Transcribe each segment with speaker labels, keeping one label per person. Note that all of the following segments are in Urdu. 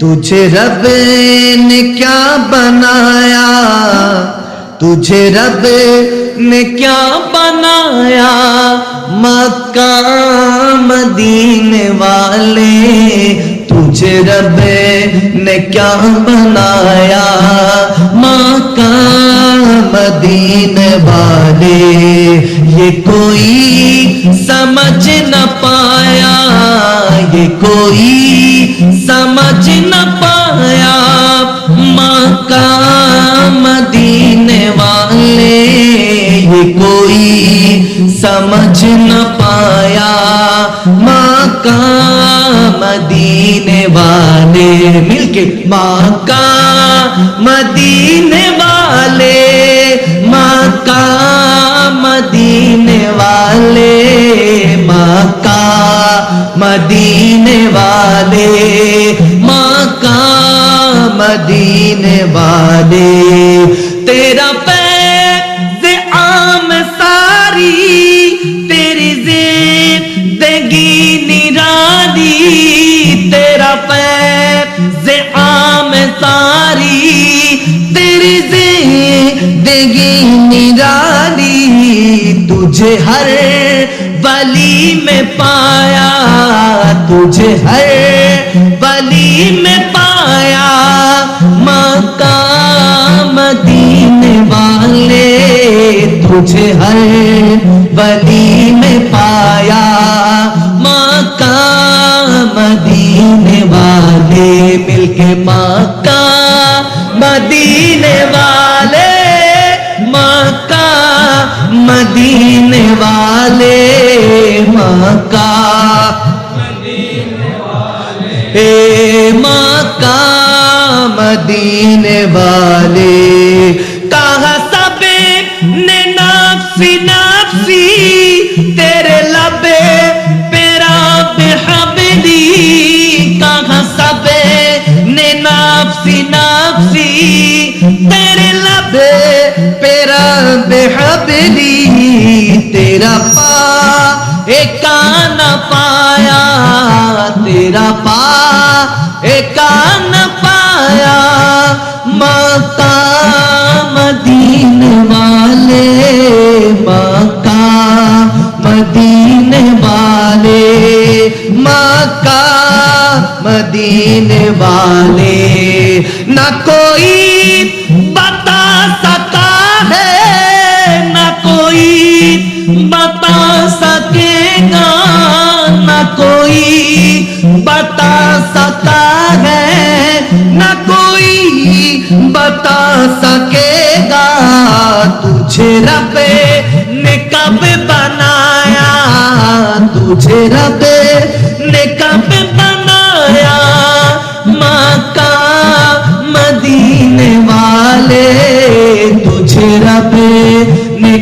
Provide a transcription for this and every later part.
Speaker 1: تجھے رب نے کیا بنایا؟ تجھے رب نے کیا بنایا؟ مکہ مدینے والے، تجھے رب نے کیا بنایا؟ مکہ مدینے والے، یہ کوئی سمجھ نہ پایا، یہ کوئی سمجھ نہ پایا۔ مکہ مدینے والے، یہ کوئی سمجھ نہ پایا۔ مکہ مدینے والے مل کے مکہ، مدینے والے، مکہ، مدینے والے، مکہ، مدینے والے، مکہ، مدینے والے۔ تیرا ساری تیری زندگی نرانی تجھے ہر ولی میں پایا، تجھے ہر ولی میں پایا۔ مکہ مدینے والے، تجھے ہر ولی میں پایا۔ مل کے مکہ، مدینے والے، مکہ، مدینے والے، مکہ، اے مکہ، مدینے والے۔ کہا سب نے نفسی نفسی تیرے لبے نفسی نفسی تیرے لبے پیرا بحبلی تیرا پا، ایک نہ پایا، تیرا پا، ایک نہ پایا، مکہ مدینے والے، مکہ مدینے مدینے والے۔ نہ کوئی بتا سکا ہے، نہ کوئی بتا سکے گا۔ نہ کوئی بتا سکا ہے، نہ کوئی بتا سکے گا۔ تجھے رب نے کب بنایا؟ تجھے رب والے تجھے رب نے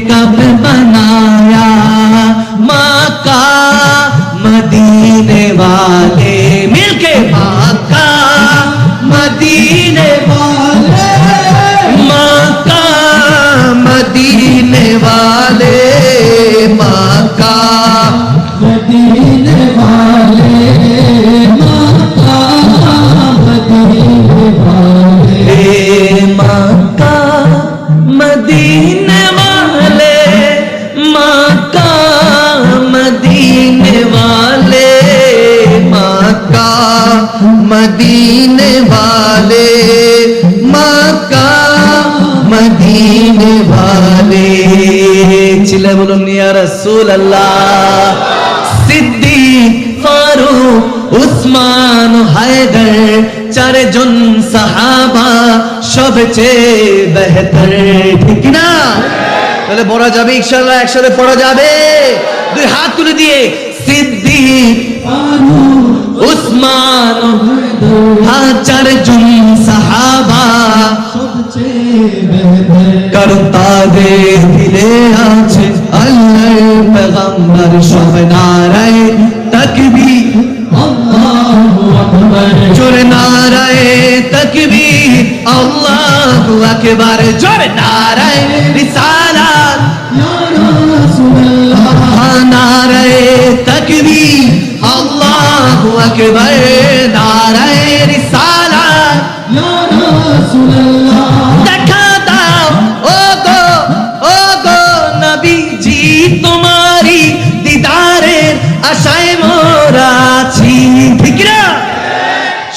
Speaker 1: مدینے والے ماں کا مدینے والے ماں کا
Speaker 2: مدینے والے
Speaker 1: ماں کا مدینے والے۔ چلے بولو نیا رسول اللہ، صدیق، فاروق، عثمان، حیدر চারজন সাহাবা সবচেয়ে বেহতর, ঠিক না তাহলে পড়া যাবে, ইনশাআল্লাহ একসাথে পড়া যাবে। দুই হাত তুলে দিয়ে, সিদ্দিক উসমান চারজন সাহাবা কারণ তাদের দিলে আছে আল্লাহর পেগম্বর, সব নারায় তাকবীর।
Speaker 2: আল্লাহু
Speaker 1: জোরে নারায় তাকবীর আল্লাহু আকবার। জোরে নারায় রিসালাত।
Speaker 2: ইয়া রাসূলুল্লাহ
Speaker 1: নারায় তাকবীর আল্লাহু আকবার।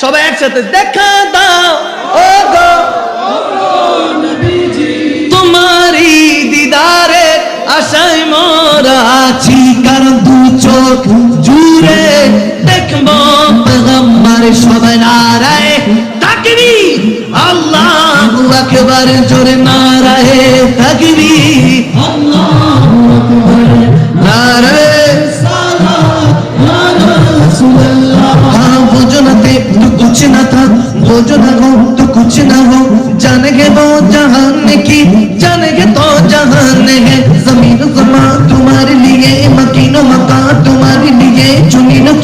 Speaker 1: সবাই একসাথে দেখা দাও ও গো তোমারি দিদারে আশায় মোরা আছি, কারণ দু চোখ জুড়ে দেখব পেগম্বর সবাই নারায়। তাকবি আল্লাহু আকবার, জোরে নারায় তাকবি
Speaker 2: আল্লাহু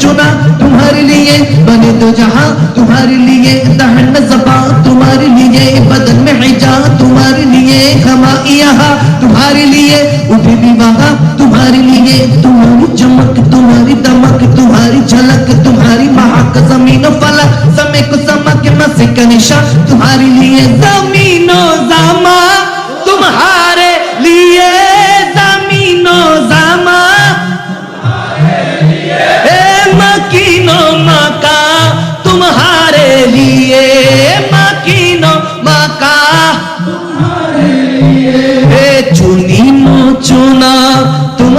Speaker 2: سنا،
Speaker 1: تمہارے
Speaker 2: لیے بنے دو
Speaker 1: جہاں، تمہارے لیے دہن زبا تمہارے لیے بدن میں حجا تمہارے لیے کما ہاں، تمہارے لیے اٹھے بھی وہاں تمہارے لیے تمہاری چمک، تمہاری دمک، تمہاری جھلک، تمہاری مہاک، زمین و فلک، سمے کو سمک مسے نشا تمہارے لیے زمین و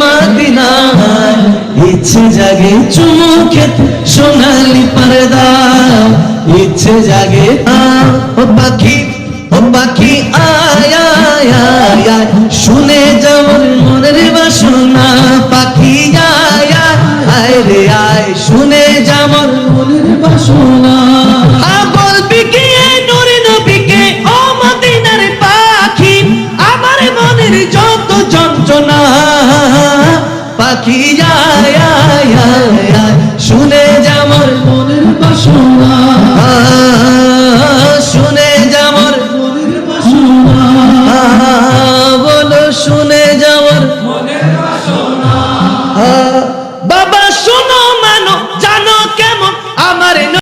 Speaker 1: মদিনায় ইচ্ছে জাগে চুমু খেতে সোনালি পর্দা। ইচ্ছে জাগে আ, ও পাখি ও পাখি আয় আয় আয় শুনে যেমন মনের বাসনা পাখি আয় আয়, রে আয়। শুনে যেমন
Speaker 2: মনের বাসনা।